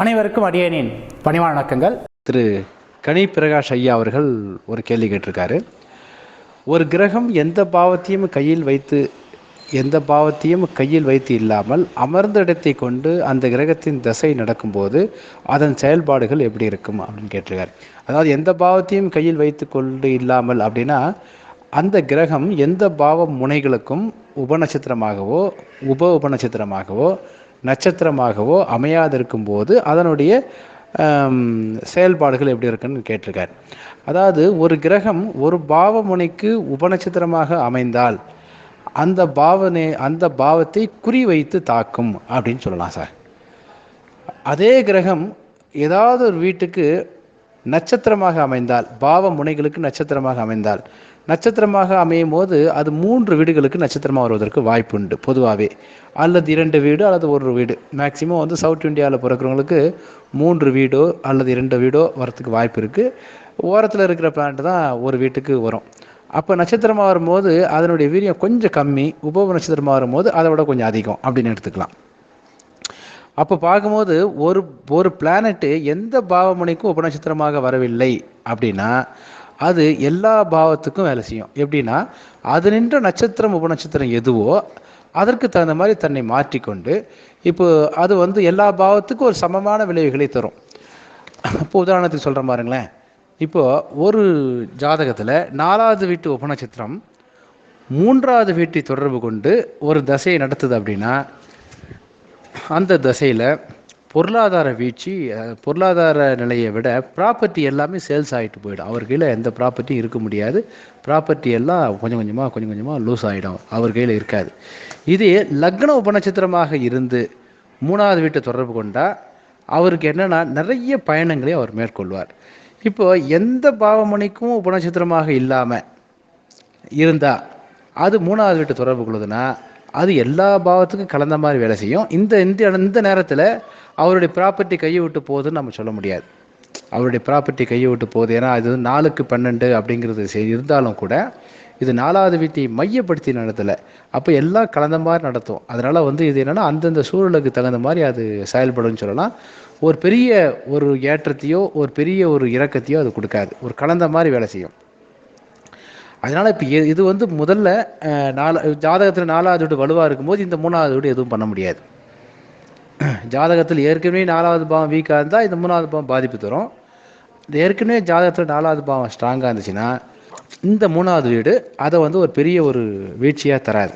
அனைவருக்கும் அடியேனின் பணிவான வணக்கங்கள். திரு கனி பிரகாஷ் ஐயா அவர்கள் ஒரு கேள்வி கேட்டிருக்காரு. ஒரு கிரகம் எந்த பாவத்தையும் கையில் வைத்து எந்த பாவத்தையும் கையில் வைத்து இல்லாமல் அமர்ந்த இடத்தை கொண்டு அந்த கிரகத்தின் திசை நடக்கும்போது அதன் செயல்பாடுகள் எப்படி இருக்கும் அப்படின்னு கேட்டிருக்காரு. அதாவது எந்த பாவத்தையும் கையில் வைத்து கொண்டு இல்லாமல் அப்படின்னா அந்த கிரகம் எந்த பாவ முனைகளுக்கும் உபநட்சத்திரமாகவோ உப உபநட்சத்திரமாகவோ நட்சத்திரமாகவோ அமையாதிருக்கும் போது அதனுடைய செயல்பாடுகள் எப்படி இருக்குன்னு கேட்டிருக்கார். அதாவது ஒரு கிரகம் ஒரு பாவமுனைக்கு உபநட்சத்திரமாக அமைந்தால் அந்த பாவனை அந்த பாவத்தை குறிவைத்து தாக்கும் அப்படின்னு சொல்லலாம் சார். அதே கிரகம் ஏதாவது ஒரு வீட்டுக்கு நட்சத்திரமாக அமைந்தால் பாவ முனைகளுக்கு நட்சத்திரமாக அமைந்தால் நட்சத்திரமாக அமையும் போது அது மூன்று வீடுகளுக்கு நட்சத்திரமாக வருவதற்கு வாய்ப்பு உண்டு பொதுவாகவே அல்லது இரண்டு வீடு அல்லது ஒரு வீடு. மேக்சிமம் வந்து சவுத் இந்தியாவில் பிறக்கிறவங்களுக்கு மூன்று வீடோ அல்லது இரண்டு வீடோ வரத்துக்கு வாய்ப்பு இருக்குது ஓரத்தில் இருக்கிற பிளான்ட் தான் ஒரு வீட்டுக்கு வரும். அப்போ நட்சத்திரமாக வரும்போது அதனுடைய வீரியம் கொஞ்சம் கம்மி. உபவ நட்சத்திரமாக வரும்போது அதை விட கொஞ்சம் அதிகம் அப்படின்னு எடுத்துக்கலாம். அப்போ பார்க்கும்போது ஒரு ஒரு பிளானட்டு எந்த பாவமுனைக்கும் உபநட்சத்திரமாக வரவில்லை அப்படின்னா அது எல்லா பாவத்துக்கும் வேலை செய்யும். எப்படின்னா அது நின்ற நட்சத்திரம் உபநட்சத்திரம் எதுவோ அதற்கு தகுந்த மாதிரி தன்னை மாற்றிக்கொண்டு இப்போ அது வந்து எல்லா பாவத்துக்கும் ஒரு சமமான விளைவுகளை தரும். இப்போ உதாரணத்துக்கு சொல்கிறேன் பாருங்களேன். இப்போ ஒரு ஜாதகத்தில் நாலாவது வீட்டு உபநட்சத்திரம் மூன்றாவது வீட்டை தொடர்பு கொண்டு ஒரு தசையை நடத்துது அப்படின்னா அந்த தசையில் பொருளாதார வீழ்ச்சி பொருளாதார நிலையை விட ப்ராப்பர்ட்டி எல்லாமே சேல்ஸ் ஆகிட்டு போயிடும். அவர் கையில் எந்த ப்ராப்பர்ட்டியும் இருக்க முடியாது. ப்ராப்பர்ட்டி எல்லாம் கொஞ்சம் கொஞ்சமாக கொஞ்சம் கொஞ்சமாக லூஸ் ஆகிடும் அவர் கையில் இருக்காது. இதே லக்ன உபநட்சத்திரமாக இருந்து மூணாவது வீட்டை தொடர்பு கொண்டால் அவருக்கு என்னென்னா நிறைய பயணங்களை அவர் மேற்கொள்வார். இப்போ எந்த பாவமணிக்கும் உபநட்சத்திரமாக இல்லாமல் இருந்தால் அது மூணாவது வீட்டு தொடர்பு கொள்ளுதுன்னா அது எல்லா பாவத்துக்கும் கலந்த மாதிரி வேலை செய்யும். இந்த இந்த இந்த நேரத்தில் அவருடைய ப்ராப்பர்ட்டி கையை விட்டு போகுதுன்னு நம்ம சொல்ல முடியாது. அவருடைய ப்ராப்பர்ட்டி கையை விட்டு போகுது. ஏன்னா அது வந்து நாலுக்கு பன்னெண்டு அப்படிங்கிறது சரி. இருந்தாலும் கூட இது நாலாவது வீட்டை மையப்படுத்தி நடத்தலை அப்போ எல்லாம் கலந்த மாதிரி நடத்தும். அதனால் வந்து இது என்னென்னா அந்தந்த சூழலுக்கு தகுந்த மாதிரி அது செயல்படும்னு சொல்லலாம். ஒரு பெரிய ஒரு ஏற்றத்தையோ ஒரு பெரிய ஒரு இறக்கத்தையோ அது கொடுக்காது. ஒரு கலந்த மாதிரி வேலை செய்யும். அதனால் இப்போ இது வந்து முதல்ல நாலு ஜாதகத்தில் நாலாவது வீடு வலுவாக இருக்கும்போது இந்த மூணாவது வீடு எதுவும் பண்ண முடியாது. ஜாதகத்தில் ஏற்கனவே நாலாவது பாவம் வீக்காக இருந்தால் இந்த மூணாவது பாவம் பாதிப்பு தரும். ஏற்கனவே ஜாதகத்தில் நாலாவது பாவம் ஸ்ட்ராங்காக இருந்துச்சுன்னா இந்த மூணாவது வீடு அதை வந்து ஒரு பெரிய ஒரு வீழ்ச்சியாக தராது.